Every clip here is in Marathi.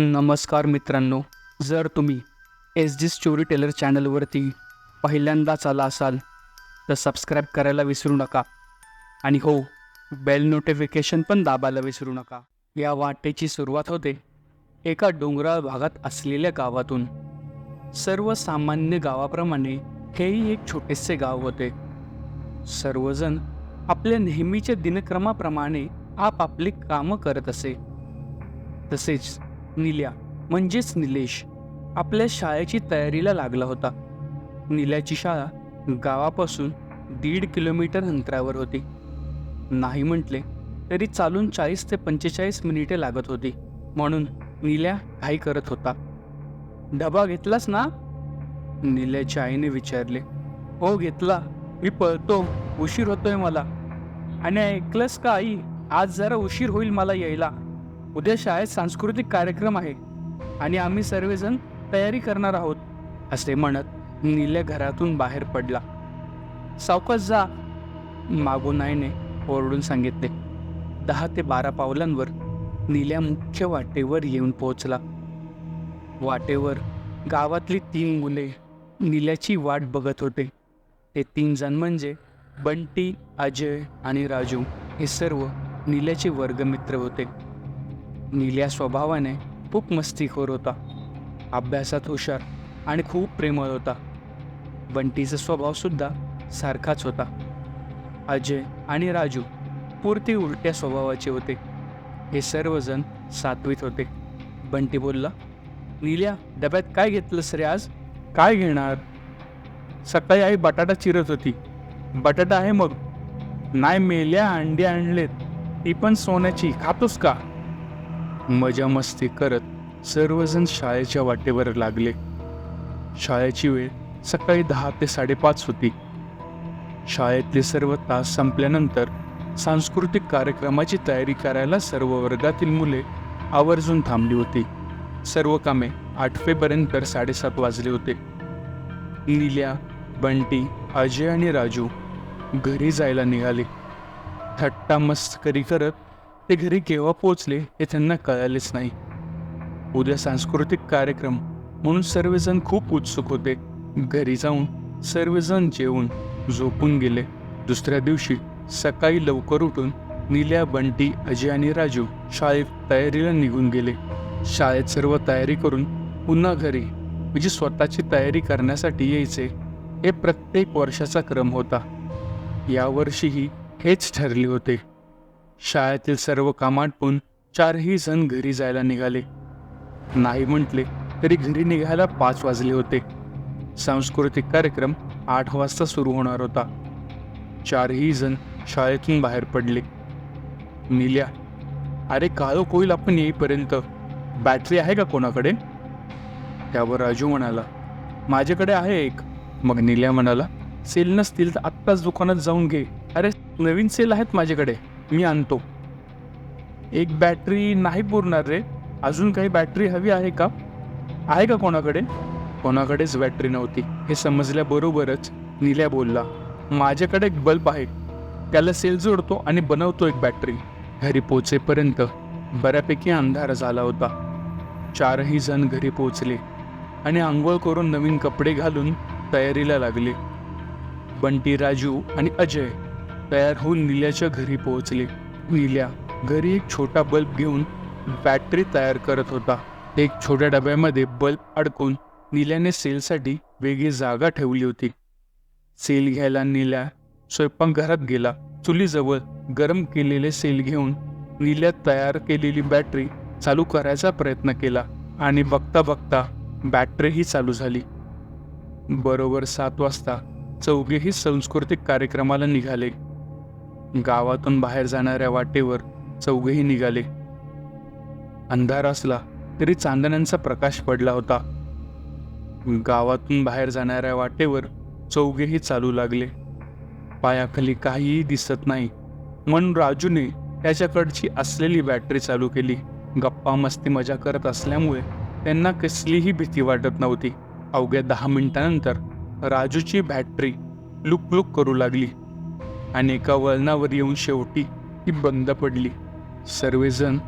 नमस्कार मित्रांनो जर तुम्ही एस जी स्टोरी टेलर चॅनलवरती पहिल्यांदाच आला असाल तर सबस्क्राईब करायला विसरू नका. आणि हो बेल नोटिफिकेशन पण दाबायला विसरू नका. या वाटेची सुरुवात होते एका डोंगराळ भागात असलेल्या गावातून. सर्वसामान्य गावाप्रमाणे हेही एक छोटेसे गाव होते. सर्वजण आपल्या नेहमीच्या दिनक्रमाप्रमाणे आपापली कामं करत असे. तसेच निल्या म्हणजेच निलेश आपल्या शाळेची तयारीला लागला होता. निल्याची शाळा गावापासून दीड किलोमीटर अंतरावर होती. नाही म्हटले तरी चालून चाळीस ते पंचेचाळीस मिनिटे लागत होती म्हणून निल्या घाई करत होता. डबा घेतलास ना? निल्याच्या आईने विचारले. हो घेतला. मी पळतो. उशीर होतोय मला. आणि ऐकलंस का आई? आज जरा उशीर होईल मला यायला. उद्या शाळेत सांस्कृतिक कार्यक्रम आहे आणि आम्ही सर्वजण तयारी करणार आहोत असे म्हणत निल्या घरातून बाहेर पडला. सावकाश जा मागून आईने ओरडून सांगितले. दहा ते बारा पावलांवर निल्या मुख्य वाटेवर येऊन पोहोचला. वाटेवर गावातली तीन मुले निल्याची वाट बघत होते. ते तीन जण म्हणजे बंटी अजय आणि राजू हे सर्व निल्याचे वर्गमित्र होते. निल्या स्वभावाने खूप मस्तीखोर होता. अभ्यासात हुशार आणि खूप प्रेमळ होता. बंटीचा स्वभावसुद्धा सारखाच होता. अजय आणि राजू पुरती उलट्या स्वभावाचे होते. हे सर्वजण सातवीत होते. बंटी बोलला निल्या डब्यात काय घेतलंस रे आज? काय घेणार? सकाळी आई बटाटा चिरत होती. बटाटा आहे मग. नाही मेल्या अंडी आणलेत. ती पण सोन्याची. खातोस का? मजा मस्ती करत सर्वजण शाळेच्या वाटेवर लागले. शाळेची वेळ सकाळी दहा ते साडेपाच होती. शाळेतले सर्व तास संपल्यानंतर सांस्कृतिक कार्यक्रमाची तयारी करायला सर्व वर्गातील मुले आवर्जून थांबली होती. सर्व कामे आठवेपर्यंत साडेसात वाजले होते. नील्या बंटी अजय आणि राजू घरी जायला निघाले. थट्टा मस्करी करत ते घरी केव्हा पोचले हे त्यांना कळालेच नाही. उद्या सांस्कृतिक कार्यक्रम म्हणून सर्वजण खूप उत्सुक होते. घरी जाऊन सर्वजण जेवून झोपून गेले. दुसऱ्या दिवशी सकाळी लवकर उठून नील्या बंटी अजय आणि राजू शाळेत तयारीला निघून गेले. शाळेत सर्व तयारी करून पुन्हा घरी म्हणजे स्वतःची तयारी करण्यासाठी यायचे हे प्रत्येक वर्षाचा क्रम होता. यावर्षीही हेच ठरले होते. शाळेतील सर्व काम आटपून चारही जण घरी जायला निघाले. नाही म्हटले तरी घरी निघायला पाच वाजले होते. सांस्कृतिक कार्यक्रम आठ वाजता सुरू होणार होता. चारही जण शाळेतून बाहेर पडले. निल्या अरे काळो होईल आपण येईपर्यंत? बॅटरी आहे का कोणाकडे? त्यावर राजू म्हणाला माझ्याकडे आहे एक. मग निल्या म्हणाला सेल नसतील तर आत्ताच दुकानात जाऊन घे. अरे नवीन सेल आहेत माझ्याकडे. मी आणतो. एक बॅटरी नाही पुरणार रे. अजून काही बॅटरी हवी आहे का? आहे का कोणाकडे? कोणाकडेच बॅटरी नव्हती. हे समजल्याबरोबरच निल्या बोलला. माझ्याकडे एक बल्ब आहे. त्याला सेल जोडतो आणि बनवतो एक बॅटरी घरी पोचेपर्यंत बऱ्यापैकी अंधार झाला होता. चारही जण घरी पोचले आणि आंघोळ करून नवीन कपडे घालून तयारीला लागले. बंटी राजू आणि अजय तयार होऊन निल्याच्या घरी पोहोचले. निल्या घरी एक छोटा बल्ब घेऊन बॅटरी तयार करत होता. एक छोट्या डब्यामध्ये बल्ब अडकून निल्याने सेलसाठी वेगळी जागा ठेवली होती. सेल घ्यायला निल्या स्वयंपाकघरात गेला. चुलीजवळ गरम केलेले सेल घेऊन निल्या तयार केलेली बॅटरी चालू करायचा प्रयत्न केला आणि बघता बघता बॅटरीही चालू झाली. बरोबर सात वाजता चौघेही सांस्कृतिक कार्यक्रमाला निघाले. गावातून बाहेर जाणाऱ्या वाटेवर चौघेही निघाले. अंधार असला तरी चांदण्यांचा प्रकाश पडला होता. गावातून बाहेर जाणाऱ्या वाटेवर चौघेही चालू लागले. पायाखाली काहीही दिसत नाही. म्हणून राजूने त्याच्याकडची असलेली बॅटरी चालू केली. गप्पा मस्ती मजा करत असल्यामुळे त्यांना कसलीही भीती वाटत नव्हती. अवघ्या दहा मिनिटानंतर राजूची बॅटरी लुक लुक करू लागली. आणि एका वळणावर येऊन शेवटी ती बंद पडली. सर्वजण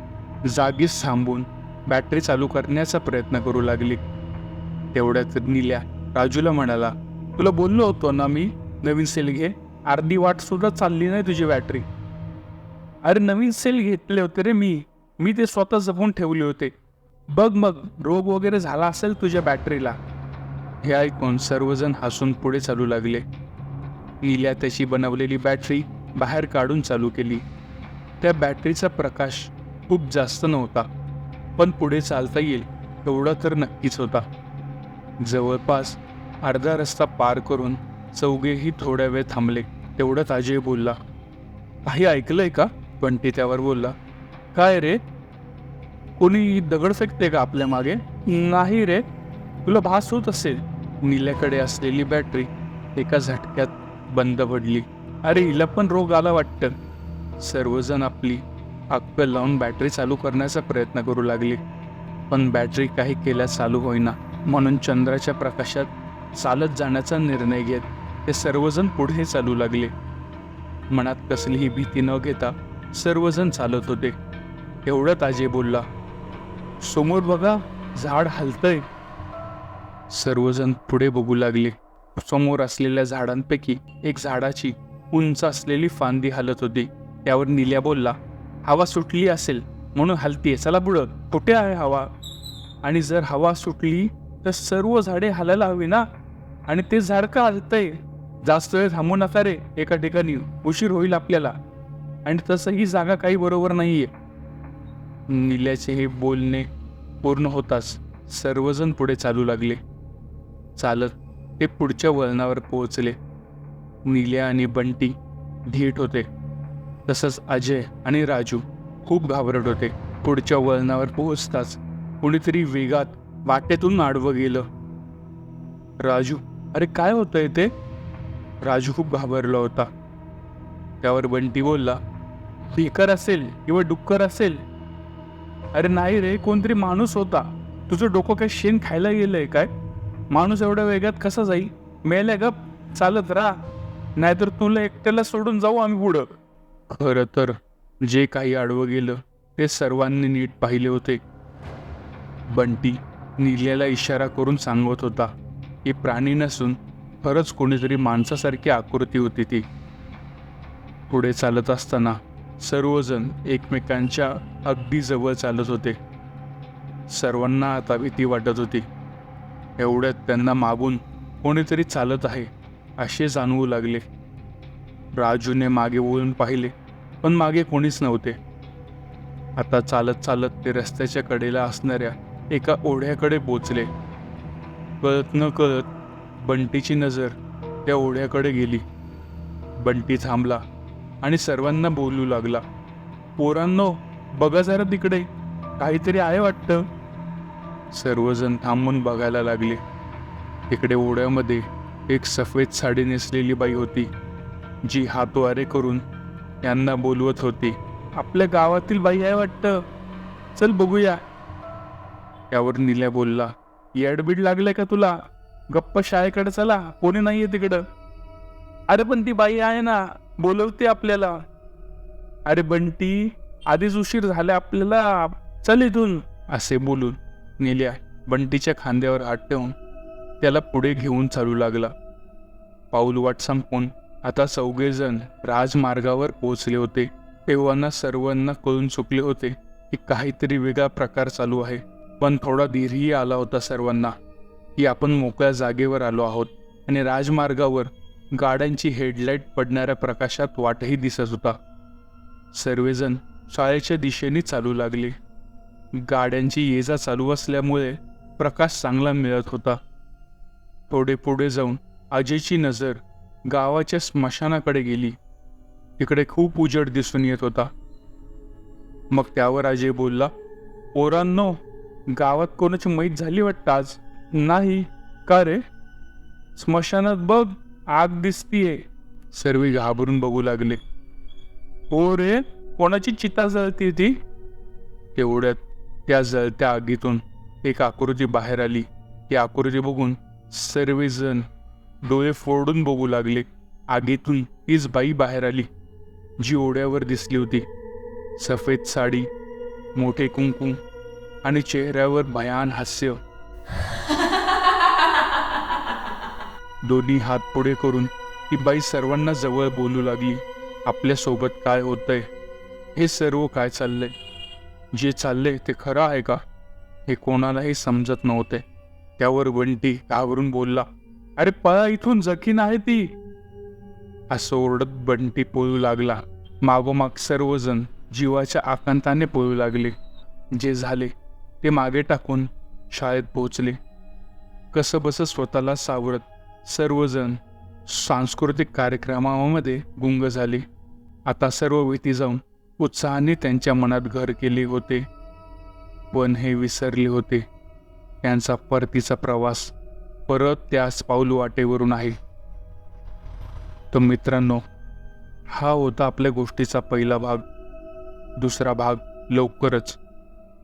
जागीच थांबून बॅटरी चालू करण्याचा प्रयत्न करू लागली. तेवढ्यात निल्या राजूला म्हणाला तुला बोललो होतो ना मी नवीन सेल घे. अर्धी वाट सुद्धा चालली नाही तुझी बॅटरी अरे नवीन सेल घेतले होते रे मी. मी ते स्वतः जपून ठेवले होते. बघ मग रोग वगैरे झाला असेल तुझ्या बॅटरीला हे ऐकून सर्वजण हसून पुढे चालू लागले. नील्या त्याची बनवलेली बॅटरी बाहेर काढून चालू केली. त्या बॅटरीचा प्रकाश खूप जास्त नव्हता पण पुढे चालता येईल एवढा तर नक्कीच होता. जवळपास अर्धा रस्ता पार करून चौघेही थोड्या वेळ थांबले तेवढ्यात अजय बोलला काही ऐकलंय का? पण ते त्यावर बोलला काय रे? कोणी दगड फेकते का आपल्या मागे? नाही रे तुला भास होत असेल. निल्याकडे असलेली बॅटरी एका झटक्यात बंद पडली. अरे हिला पण रोग आला वाटतं. सर्वजण आपली अक्कल लावून बॅटरी चालू करण्याचा प्रयत्न करू लागले. पण बॅटरी काही केल्या चालू होईना. म्हणून चंद्राच्या प्रकाशात चालत जाण्याचा निर्णय घेत ते सर्वजण पुढे चालू लागले. मनात कसलीही भीती न घेता सर्वजण चालत होते. एवढ्यात ताजे बोलला समोर बघा झाड हलतंय. सर्वजण पुढे बघू लागले. समोर असलेल्या झाडांपैकी एक झाडाची उंच असलेली फांदी हलत होती. त्यावर निल्या बोलला हवा सुटली असेल म्हणून हलतीये. चला बुडत कुठे आहे हवा? आणि जर हवा सुटली तर सर्व झाडे हलायला हवी ना? आणि ते झाड का हलतंय? जास्त वेळ थांबू नका रे. एका ठिकाणी उशीर होईल आपल्याला. आणि तसं ही जागा काही बरोबर नाहीये. निल्याचे हे बोलणे पूर्ण होताच सर्वजण पुढे चालू लागले. चालत ते पुढच्या वळणावर पोहोचले. निल्या आणि बंटी धीट होते. तसंच अजय आणि राजू खूप घाबरट होते. पुढच्या वळणावर पोहोचताच कुणीतरी वेगात वाटेतून आडवं गेलं. राजू अरे काय होतंय ते? राजू खूप घाबरला होता. त्यावर बंटी बोलला बेकर असेल किंवा डुक्कर असेल. अरे नाही रे कोणतरी माणूस होता. तुझं डोकं काय शेण खायला गेलंय काय? माणूस एवढ्या वेगात कसा जाईल? मेल्या गप चालत राहा. नाहीतर तुला एकट्याला सोडून जाऊ आम्ही पुढं. खरं तर जे काही आडवं गेलं ते सर्वांनी नीट पाहिले होते. बंटी निल्याला इशारा करून सांगत होता की प्राणी नसून खरंच कोणीतरी माणसासारखी आकृती होती ती. पुढे चालत असताना सर्वजण एकमेकांच्या अगदी जवळ चालत होते. सर्वांना आता भीती वाटत होती. एवढ्यात त्यांना मागून कोणीतरी चालत आहे असे जाणवू लागले. राजूने मागे वळून पाहिले पण मागे कोणीच नव्हते. आता चालत चालत ते रस्त्याच्या कडेला असणाऱ्या एका ओढ्याकडे पोचले. कळत न कळत बंटीची नजर त्या ओढ्याकडे गेली. बंटी थांबला आणि सर्वांना बोलू लागला. पोरांनो बघा जरा तिकडे. काहीतरी आहे वाटतं. सर्वजण थांबून बघायला लागले. तिकडे ओढ्यामध्ये एक सफेद साडी नेसलेली बाई होती जी हातवारे करून यांना बोलवत होती. आपल्या गावातील बाई आहे वाटतं. चल बघूया. यावर निल्या बोलला येडबीड लागलाय का तुला? गप्प शाळेकडे चला कोणी नाहीये तिकडं. अरे पण ती बाई आहे ना बोलवते आपल्याला. अरे बंटी आधीच उशीर झाला आपल्याला. चल इथून. असे बोलून नेल्या बंटीच्या खांद्यावर आटवून ठेवून त्याला पुढे घेऊन चालू लागला. पाऊल वाट संपून आता चौघेजण राजमार्गावर पोहोचले होते. तेव्हाना सर्वांना कळून चुकले होते की काहीतरी वेगळा प्रकार चालू आहे. पण थोडा धीरही आला होता सर्वांना की आपण मोकळ्या जागेवर आलो आहोत आणि राजमार्गावर गाड्यांची हेडलाईट पडणाऱ्या प्रकाशात वाटही दिसत होता. सर्वजण शाळेच्या दिशेने चालू लागले. गाड्यांची ये जा चालू असल्यामुळे प्रकाश चांगला मिळत होता. थोडे पुढे जाऊन अजयची नजर गावाच्या स्मशानाकडे गेली. तिकडे खूप उजेड दिसून येत होता. मग त्यावर अजय बोलला पोरांनो गावात कोणाची मैत झाली वाटतं आज? नाही का रे? स्मशानात बघ आग दिसतीये. सर्व घाबरून बघू लागले. हो रे कोणाची चिता जळती ती? तेवढ्यात त्या जळत्या आगीतून एक आकृती बाहेर आली. ती आकृती बघून सर्वजण डोळे फोडून बघू लागले. आगीतून तीच बाई बाहेर आली जी ओढ्यावर दिसली होती. सफेद साडी मोठे कुंकू आणि चेहऱ्यावर भयान हास्य. दोन्ही हात पुढे करून ती बाई सर्वांना जवळ बोलू लागली. आपल्यासोबत काय होतंय? हे सर्व काय चाललंय? जे चाललंय ते खरं आहे का? हे कोणालाही समजत नव्हते. त्यावर बंटी घाबरून बोलला अरे पळा इथून जखीन आहे ती. असं ओरडत बंटी पळू लागला. मागोमाग सर्वजण जीवाच्या आकांताने पळू लागले. जे झाले ते मागे टाकून शाळेत पोहोचले. कसं बसं स्वतःला सावरत सर्वजण सांस्कृतिक कार्यक्रमामध्ये गुंग झाले. आता सर्व भीती जाऊन उत्साहाने त्यांच्या मनात घर केले होते. पण हे विसरले होते. त्यांचा परतीचा प्रवास परत त्याच पाऊल वाटेवरून आहे. तर मित्रांनो हा होता आपल्या गोष्टीचा पहिला भाग. दुसरा भाग लवकरच.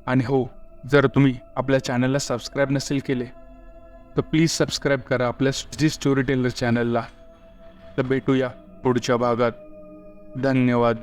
आणि हो जर तुम्ही आपल्या चॅनलला सबस्क्राईब नसेल केले तर प्लीज सबस्क्राईब करा आपल्या जी स्टोरी टेलर चॅनलला. तर भेटूया पुढच्या भागात. धन्यवाद.